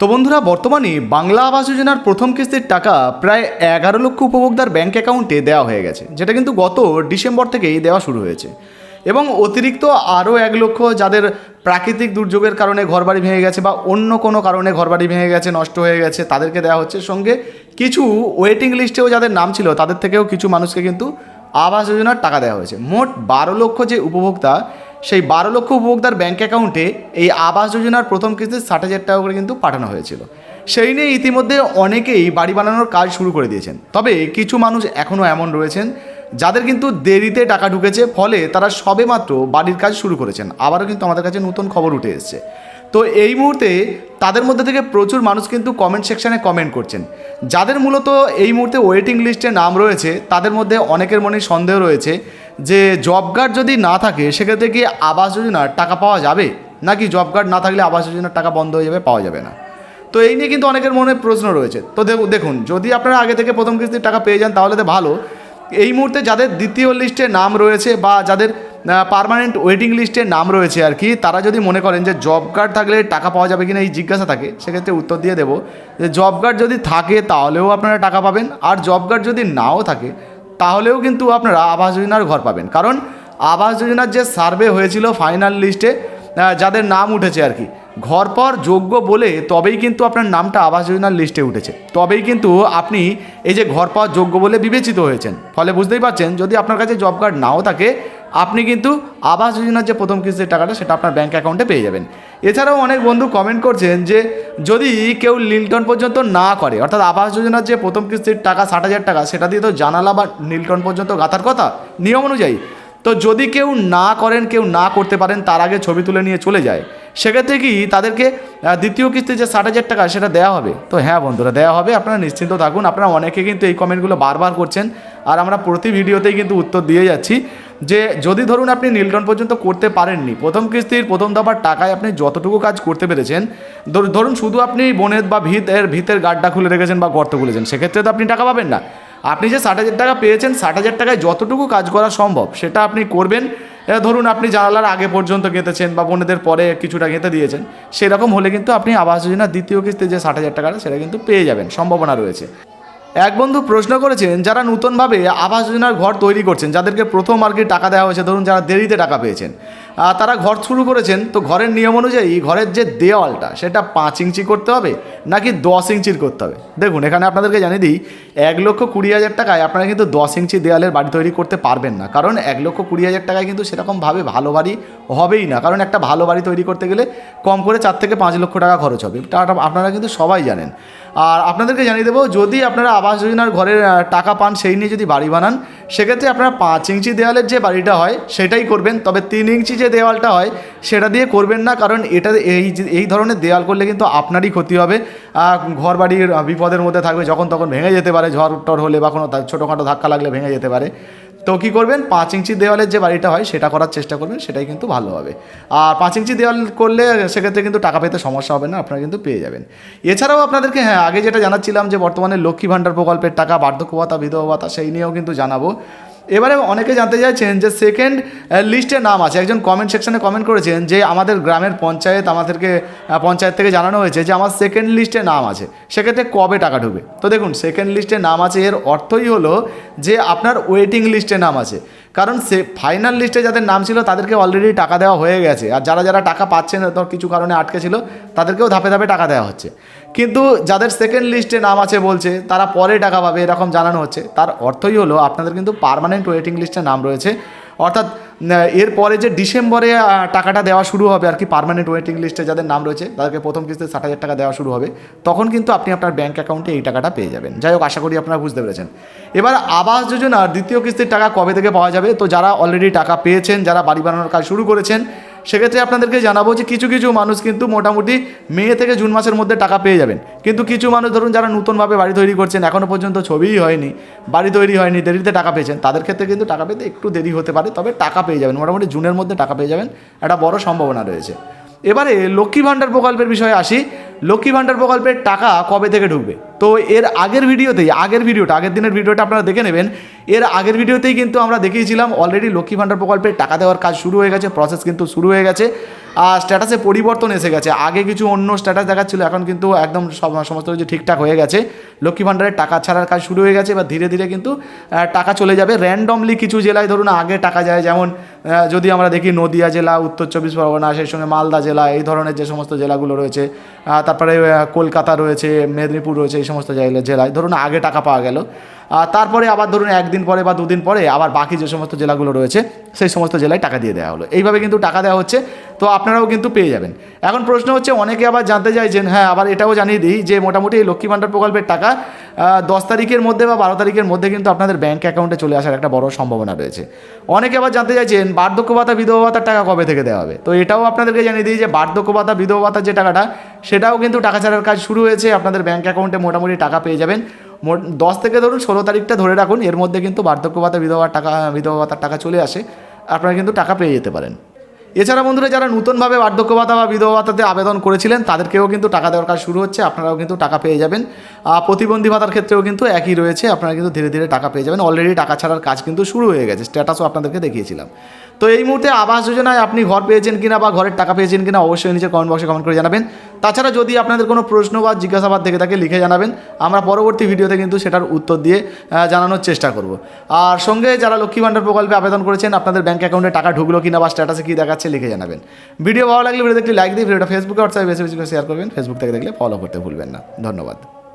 তো বন্ধুরা, বর্তমানে বাংলা আবাস যোজনার প্রথম কিস্তির টাকা প্রায় এগারো লক্ষ উপভোক্তার ব্যাঙ্ক অ্যাকাউন্টে দেওয়া হয়ে গেছে, যেটা কিন্তু গত ডিসেম্বর থেকেই দেওয়া শুরু হয়েছে। এবং অতিরিক্ত আরও এক লক্ষ যাদের প্রাকৃতিক দুর্যোগের কারণে ঘরবাড়ি ভেঙে গেছে বা অন্য কোনো কারণে ঘরবাড়ি ভেঙে গেছে, নষ্ট হয়ে গেছে, তাদেরকে দেওয়া হচ্ছে। সঙ্গে কিছু ওয়েটিং লিস্টেও যাদের নাম ছিল, তাদের থেকেও কিছু মানুষকে কিন্তু আবাস যোজনার টাকা দেওয়া হয়েছে। মোট বারো লক্ষ যে উপভোক্তা সেই বারো লক্ষ উপভোক্তার ব্যাঙ্ক অ্যাকাউন্টে এই আবাস যোজনার প্রথম কিস্তি ষাট হাজার টাকা করে কিন্তু পাঠানো হয়েছিল। সেই নিয়ে ইতিমধ্যে অনেকেই বাড়ি বানানোর কাজ শুরু করে দিয়েছেন। তবে কিছু মানুষ এখনও এমন রয়েছেন, যাদের কিন্তু দেরিতে টাকা ঢুকেছে, ফলে তারা সবে মাত্র বাড়ির কাজ শুরু করেছেন। আবারও কিন্তু আমাদের কাছে নতুন খবর উঠে এসছে। তো এই মুহূর্তে তাদের মধ্যে থেকে প্রচুর মানুষ কিন্তু কমেন্ট সেকশানে কমেন্ট করছেন। যাদের মূলত এই মুহূর্তে ওয়েটিং লিস্টে নাম রয়েছে, তাদের মধ্যে অনেকের মনে সন্দেহ রয়েছে যে জব কার্ড যদি না থাকে, সেক্ষেত্রে কি আবাস যোজনার টাকা পাওয়া যাবে? নাকি জব কার্ড না থাকলে আবাস যোজনার টাকা বন্ধ হয়ে যাবে, পাওয়া যাবে না। তো এই নিয়ে কিন্তু অনেকের মনে প্রশ্ন রয়েছে। তো দেখুন, যদি আপনারা আগে থেকে প্রথম কিস্তির টাকা পেয়ে যান, তাহলে তো ভালো। এই মুহূর্তে যাদের দ্বিতীয় লিস্টে নাম রয়েছে বা যাদের পার্মানেন্ট ওয়েটিং লিস্টে নাম রয়েছে আর কি। তারা যদি মনে করেন যে জব কার্ড থাকলে টাকা পাওয়া যাবে কিনা এই জিজ্ঞাসা থাকে, সেক্ষেত্রে উত্তর দিয়ে দেবো যে জব কার্ড যদি থাকে তাহলেও আপনারা টাকা পাবেন, আর জব কার্ড যদি নাও থাকে, তাহলেও কিন্তু আপনারা আবাস যোজনার ঘর পাবেন। কারণ আবাস যোজনার যে সার্ভে হয়েছিল ফাইনাল লিস্টে যাদের নাম উঠেছে আর কি। ঘর পর যোগ্য বলে তবেই কিন্তু আপনার নামটা আবাস যোজনার লিস্টে উঠেছে। তবেই কিন্তু আপনি এই যে ঘর পাওয়ার যোগ্য বলে বিবেচিত হয়েছেন। ফলে বুঝতেই পারছেন, যদি আপনার কাছে জব কার্ড নাও থাকে, আপনি কিন্তু আবাস যোজনার যে প্রথম কিস্তির টাকাটা, সেটা আপনার ব্যাঙ্ক অ্যাকাউন্টে পেয়ে যাবেন। এছাড়াও অনেক বন্ধু কমেন্ট করছেন যে, যদি কেউ লিল্টন পর্যন্ত না করে, অর্থাৎ আবাস যোজনার যে প্রথম কিস্তির টাকা ষাট হাজার টাকা, সেটা দিয়ে তো জানালা বা নীলটন পর্যন্ত গাঁথার কথা, নিয়ম অনুযায়ী তো যদি কেউ না করেন, কেউ না করতে পারেন, তার আগে ছবি তুলে নিয়ে চলে যায়। সেক্ষেত্রে কি তাদেরকে দ্বিতীয় কিস্তি যে ষাট হাজার টাকা, সেটা দেওয়া হবে? তো হ্যাঁ বন্ধুরা দেওয়া হবে। আপনারা নিশ্চিন্ত থাকুন। আপনারা অনেকে কিন্তু এই কমেন্টগুলো বারবার করছেন। আর আমরা প্রতি ভিডিওতেই কিন্তু উত্তর দিয়ে যাচ্ছি যে, যদি ধরুন আপনি নীলটন পর্যন্ত করতে পারেননি, প্রথম কিস্তির প্রথম দফার টাকায় আপনি যতটুকু কাজ করতে পেরেছেন ধরুন- শুধু আপনি বনের বা ভিতের ভিতের গাড্ডা খুলে রেখেছেন বা গর্ত খুলেছেন, সেক্ষেত্রে তো আপনি টাকা পাবেন না। আপনি যে ষাট হাজার টাকা পেয়েছেন, ষাট হাজার টাকায় যতটুকু কাজ করা সম্ভব, সেটা আপনি করবেন। ধরুন আপনি জানালার আগে পর্যন্ত গেঁথেছেন বা বোনেদের পরে কিছুটা গেঁথে দিয়েছেন, সেরকম হলে কিন্তু আপনি আবাস যোজনার দ্বিতীয় কিস্তি যে ষাট হাজার টাকাটা, সেটা কিন্তু পেয়ে যাবেন, সম্ভাবনা রয়েছে। এক বন্ধু প্রশ্ন করেছেন, যারা নতুনভাবে আবাস যোজনার ঘর তৈরি করছেন, যাদেরকে প্রথম আর কি টাকা দেওয়া হয়েছে, ধরুন যারা দেরিতে টাকা পেয়েছেন তারা ঘর শুরু করেছেন। তো ঘরের নিয়ম অনুযায়ী ঘরের যে দেওয়ালটা, সেটা পাঁচ ইঞ্চি করতে হবে, নাকি দশ ইঞ্চির করতে হবে? দেখুন, এখানে আপনাদেরকে জানিয়ে দিই, এক লক্ষ কুড়ি হাজার টাকায় আপনারা কিন্তু দশ ইঞ্চি দেওয়ালের বাড়ি তৈরি করতে পারবেন না। কারণ এক লক্ষ কুড়ি হাজার টাকায় কিন্তু সেরকমভাবে ভালো বাড়ি হবেই না। কারণ একটা ভালো বাড়ি তৈরি করতে গেলে কম করে চার থেকে পাঁচ লক্ষ টাকা খরচ হবে। এটা আপনারা কিন্তু সবাই জানেন। আর আপনাদেরকে জানিয়ে দেবো, যদি আপনারা আবাস যোজনার ঘরের টাকা পান, সেই নিয়ে যদি বাড়ি বানান সেক্ষেত্রে আপনারা পাঁচ ইঞ্চি দেওয়ালের যে বাড়িটা হয়, সেটাই করবেন। তবে তিন ইঞ্চি যে দেওয়ালটা হয়, সেটা দিয়ে করবেন না, কারণ এটা এই এই ধরনের দেওয়াল করলে কিন্তু আপনারই ক্ষতি হবে। ঘর বাড়ির বিপদের মধ্যে থাকবে, যখন তখন ভেঙে যেতে পারে ঝড় টর হলে বা কোনো ছোটোখাটো ধাক্কা লাগলে ভেঙে যেতে পারে। তো কী করবেন? পাঁচ ইঞ্চি দেওয়ালের যে বাড়িটা হয়, সেটা করার চেষ্টা করবেন, সেটাই কিন্তু ভালো হবে। আর পাঁচ ইঞ্চি দেওয়াল করলে সেক্ষেত্রে কিন্তু টাকা পেতে সমস্যা হবে না, আপনারা কিন্তু পেয়ে যাবেন। এছাড়াও আপনাদেরকে হ্যাঁ আগে যেটা জানাচ্ছিলাম যে বর্তমানে লক্ষ্মী ভাণ্ডার প্রকল্পের টাকা বার্ধক্য ভাতা, বিধবা ভাতা, সেই নিয়েও কিন্তু জানাব। এবারে অনেকে জানতে চাইছেন যে সেকেন্ড লিস্টে নাম আছে। একজন কমেন্ট সেকশনে কমেন্ট করেছেন যে আমাদের গ্রামের পঞ্চায়েত আমাদেরকে পঞ্চায়েত থেকে জানানো হয়েছে যে আমার সেকেন্ড লিস্টে নাম আছে। সেক্ষেত্রে কবে টাকা ঢুকবে? তো দেখুন সেকেন্ড লিস্টে নাম আছে, এর অর্থই হলো যে আপনার ওয়েটিং লিস্টে নাম আছে। কারণ সে ফাইনাল লিস্টে যাদের নাম ছিল, তাদেরকে অলরেডি টাকা দেওয়া হয়ে গেছে। আর যারা যারা টাকা পাচ্ছে না, তো কিছু কারণে আটকে ছিল, তাদেরকেও ধাপে ধাপে টাকা দেওয়া হচ্ছে। কিন্তু যাদের সেকেন্ড লিস্টে নাম আছে বলছে, তারা পরে টাকা পাবে, এরকম জানানো হচ্ছে। তার অর্থই হলো, আপনাদের কিন্তু পারমানেন্ট ওয়েটিং লিস্টে নাম রয়েছে। অর্থাৎ এরপরে যে ডিসেম্বরে টাকাটা দেওয়া শুরু হবে আর কি পারমানেন্ট ওয়েটিং লিস্টে যাদের নাম রয়েছে, তাদেরকে প্রথম কিস্তিতে ষাট হাজার টাকা দেওয়া শুরু হবে। তখন কিন্তু আপনি আপনার ব্যাঙ্ক অ্যাকাউন্টে এই টাকাটা পেয়ে যাবেন। যাই হোক, আশা করি আপনারা বুঝতে পেরেছেন। এবার আবাস যোজনার দ্বিতীয় কিস্তির টাকা কবে থেকে পাওয়া যাবে? তো যারা অলরেডি টাকা পেয়েছেন, যারা বাড়ি বানানোর কাজ শুরু করেছেন সেক্ষেত্রে আপনাদেরকে জানাব যে কিছু কিছু মানুষ কিন্তু মোটামুটি মে থেকে জুন মাসের মধ্যে টাকা পেয়ে যাবেন। কিন্তু কিছু মানুষ ধরুন যারা নতুনভাবে বাড়ি তৈরি করছেন এখনও পর্যন্ত ছবিই হয়নি, বাড়ি তৈরি হয়নি, দেরিতে টাকা পেয়েছেন, তাদের ক্ষেত্রে কিন্তু টাকা পেতে একটু দেরি হতে পারে, তবে টাকা পেয়ে যাবেন, মোটামুটি জুনের মধ্যে টাকা পেয়ে যাবেন, একটা বড় সম্ভাবনা রয়েছে। এবারে লক্ষ্মী ভাণ্ডার প্রকল্পের বিষয়ে আসি। লক্ষ্মী ভাণ্ডার প্রকল্পের টাকা কবে থেকে ঢুকবে? তো এর আগের ভিডিওতেই, আগের ভিডিওটা, আগের দিনের ভিডিওটা আপনারা দেখে নেবেন, এর আগের ভিডিওতেই কিন্তু আমরা দেখিয়েছিলাম অলরেডি লক্ষ্মী ভাণ্ডার প্রকল্পে টাকা দেওয়ার কাজ শুরু হয়ে গেছে প্রসেস কিন্তু শুরু হয়ে গেছে। স্ট্যাটাসে পরিবর্তন এসে গেছে। আগে কিছু অন্য স্ট্যাটাস দেখাচ্ছিল, এখন কিন্তু একদম সমস্ত কিছু ঠিকঠাক হয়ে গেছে। লক্ষ্মী ভাণ্ডারের টাকা ছাড়ার কাজ শুরু হয়ে গেছে, এবার ধীরে ধীরে কিন্তু টাকা চলে যাবে। র্যান্ডমলি কিছু জেলায় ধরুন, আগে টাকা যায়, যেমন যদি আমরা দেখি নদিয়া জেলা, উত্তর চব্বিশ পরগনা, সেই সঙ্গে মালদা জেলা, এই ধরনের যে সমস্ত জেলাগুলো রয়েছে তারপরে কলকাতা রয়েছে, মেদিনীপুর রয়েছে, এই সমস্ত জেলায় ধরুন, আগে টাকা পাওয়া গেল। তারপরে আবার ধরুন একদিন পরে বা দুদিন পরে আবার বাকি যে সমস্ত জেলাগুলো রয়েছে, সেই সমস্ত জেলায় টাকা দিয়ে দেওয়া হলো। এইভাবে কিন্তু টাকা দেওয়া হচ্ছে, তো আপনারাও কিন্তু পেয়ে যাবেন। এখন প্রশ্ন হচ্ছে, অনেকে আবার জানতে চাইছেন হ্যাঁ আবার এটাও জানিয়ে দিই যে মোটামুটি এই লক্ষ্মী ভাণ্ডার প্রকল্পের টাকা দশ তারিখের মধ্যে বা বারো তারিখের মধ্যে কিন্তু আপনাদের ব্যাঙ্ক অ্যাকাউন্টে চলে আসার একটা বড় সম্ভাবনা রয়েছে। অনেকে আবার জানতে চাইছেন, বার্ধক্য ভাতা বিধবা ভাতার টাকা কবে থেকে দেওয়া হবে? তো এটাও আপনাদেরকে জানিয়ে দিই যে বার্ধক্য ভাতা বিধবা ভাতার যে টাকাটা, সেটাও কিন্তু টাকা ছাড়ার কাজ শুরু হয়েছে। আপনাদের ব্যাঙ্ক অ্যাকাউন্টে মোটামুটি টাকা পেয়ে যাবেন। মোট দশ থেকে ধরুন ষোলো তারিখটা ধরে রাখুন, এর মধ্যে কিন্তু বার্ধক্য ভাতা বিধবা টাকা, বিধবা ভাতার টাকা চলে আসে। আপনারা কিন্তু টাকা পেয়ে যেতে পারেন। এছাড়া বন্ধুরা, যারা নতুনভাবে বার্ধক্য ভাতা বা বিধবা ভাতাতে আবেদন করেছিলেন, তাদেরকেও কিন্তু টাকা দেওয়ার কাজ শুরু হচ্ছে, আপনারাও কিন্তু টাকা পেয়ে যাবেন। প্রতিবন্ধী ভাতার ক্ষেত্রেও কিন্তু একই রয়েছে, আপনারা কিন্তু ধীরে ধীরে টাকা পেয়ে যাবেন। অলরেডি টাকা ছাড়ার কাজ কিন্তু শুরু হয়ে গেছে স্ট্যাটাসও আপনাদেরকে দেখিয়েছিলাম। তো এই মুহূর্তে আবাস যোজনায় আপনি ঘর পেয়েছেন কিনা বা ঘরের টাকা পেয়েছেন কিনা অবশ্যই নিচে কমেন্ট বক্সে কমেন্ট করে জানাবেন। তাছাড়া যদি আপনাদের কোনো প্রশ্ন বা জিজ্ঞাসাবাদ থেকে থাকে, লিখে জানাবেন। আমরা পরবর্তী ভিডিওতে কিন্তু সেটার উত্তর দিয়ে জানানোর চেষ্টা করব। আর সঙ্গে যারা লক্ষ্মী ভাণ্ডার প্রকল্পে আবেদন করেছেন, আপনাদের ব্যাঙ্ক অ্যাকাউন্টে টাকা ঢুকলো কিনা বা স্ট্যাটাসে কী দেখাচ্ছে লিখে জানাবেন। ভিডিও ভালো লাগলে ভিডিও দেখলে লাইক দিয়ে ভিডিওটা ফেসবুকে হোয়াটসঅ্যাপে বেশি বেশি করে শেয়ার করবেন। ফেসবুক থেকে দেখলে ফলো করতে ভুলবেন না। ধন্যবাদ।